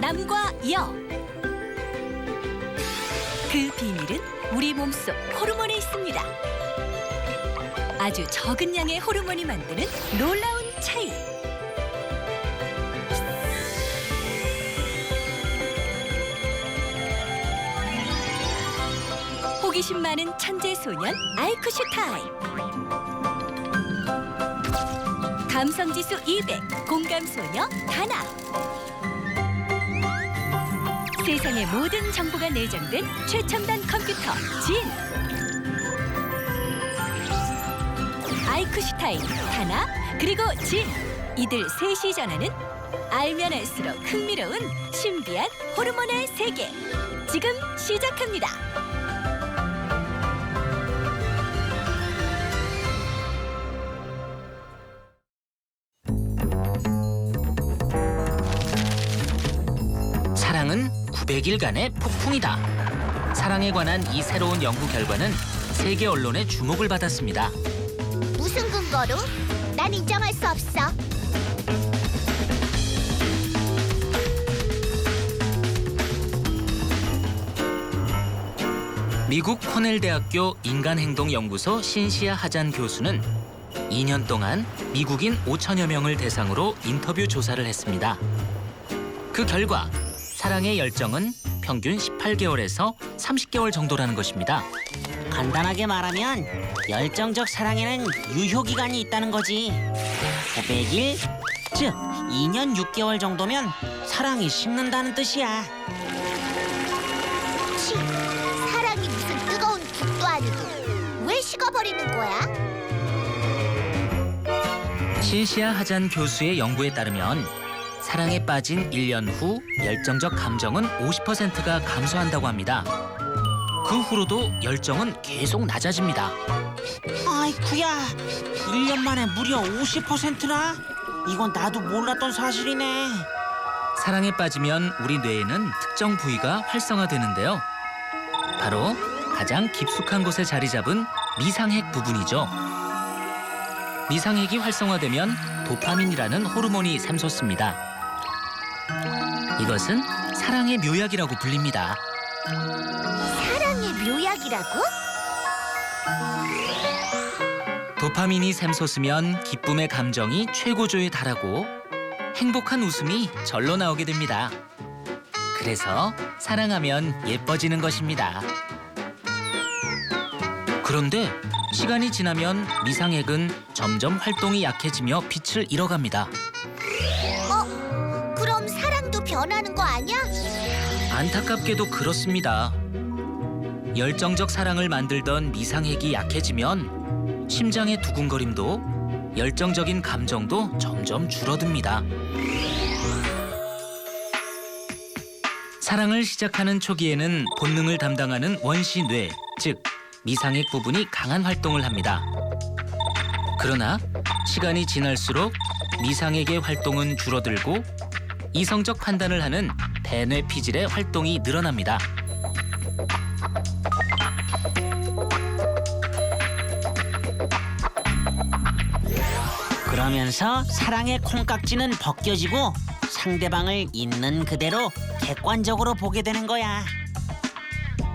남과 여. 그 비밀은 우리 몸속 호르몬에 있습니다. 아주 적은 양의 호르몬이 만드는 놀라운 차이. 호기심 많은 천재 소년 아이쿠슈 타임. 감성 지수 200 공감 소녀 다나. 세상의 모든 정보가 내장된 최첨단 컴퓨터 진. 아이쿠슈타임 다나 그리고 진 이들 셋이 전하는 알면 알수록 흥미로운 신비한 호르몬의 세계 지금 시작합니다. 900일간의 폭풍이다. 사랑에 관한 이 새로운 연구 결과는 세계 언론의 주목을 받았습니다. 무슨 근거로? 난 인정할 수 없어. 미국 코넬 대학교 인간행동연구소 신시아 하잔 교수는 2년 동안 미국인 5천여 명을 대상으로 인터뷰 조사를 했습니다. 그 결과 사랑의 열정은 평균 18개월에서 30개월 정도라는 것입니다. 간단하게 말하면 열정적 사랑에는 유효 기간이 있다는 거지. 900일, 즉 2년 6개월 정도면 사랑이 식는다는 뜻이야. 치, 사랑이 무슨 뜨거운 국도 아니고 왜 식어버리는 거야? 신시아 하잔 교수의 연구에 따르면 사랑에 빠진 1년 후 열정적 감정은 50%가 감소한다고 합니다. 그 후로도 열정은 계속 낮아집니다. 아이쿠야, 1년 만에 무려 50%나? 이건 나도 몰랐던 사실이네. 사랑에 빠지면 우리 뇌에는 특정 부위가 활성화되는데요. 바로 가장 깊숙한 곳에 자리 잡은 미상핵 부분이죠. 미상핵이 활성화되면 도파민이라는 호르몬이 샘솟습니다. 이것은 사랑의 묘약이라고 불립니다. 사랑의 묘약이라고? 도파민이 샘솟으면 기쁨의 감정이 최고조에 달하고 행복한 웃음이 절로 나오게 됩니다. 그래서 사랑하면 예뻐지는 것입니다. 그런데 시간이 지나면 미상핵은 점점 활동이 약해지며 빛을 잃어갑니다. 변하는 거 아니야? 안타깝게도 그렇습니다. 열정적 사랑을 만들던 미상핵이 약해지면 심장의 두근거림도 열정적인 감정도 점점 줄어듭니다. 사랑을 시작하는 초기에는 본능을 담당하는 원시 뇌, 즉 미상핵 부분이 강한 활동을 합니다. 그러나 시간이 지날수록 미상핵의 활동은 줄어들고 이성적 판단을 하는 대뇌 피질의 활동이 늘어납니다. 그러면서 사랑의 콩깍지는 벗겨지고 상대방을 있는 그대로 객관적으로 보게 되는 거야.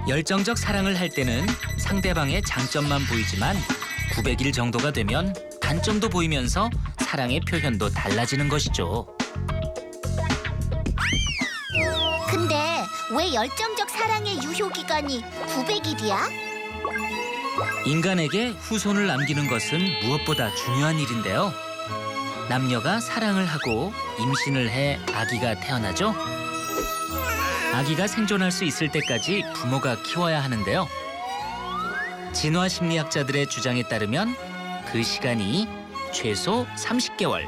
열정적 사랑을 할 때는 상대방의 장점만 보이지만 900일 정도가 되면 단점도 보이면서 사랑의 표현도 달라지는 것이죠. 왜 열정적 사랑의 유효 기간이 900일이야? 인간에게 후손을 남기는 것은 무엇보다 중요한 일인데요. 남녀가 사랑을 하고 임신을 해 아기가 태어나죠. 아기가 생존할 수 있을 때까지 부모가 키워야 하는데요. 진화 심리학자들의 주장에 따르면 그 시간이 최소 30개월,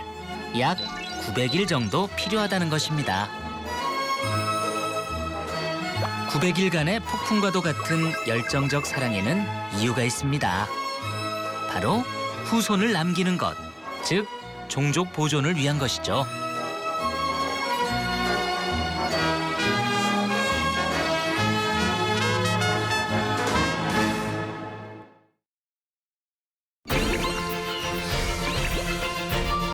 약 900일 정도 필요하다는 것입니다. 900일간의 폭풍과도 같은 열정적 사랑에는 이유가 있습니다. 바로 후손을 남기는 것, 즉 종족 보존을 위한 것이죠.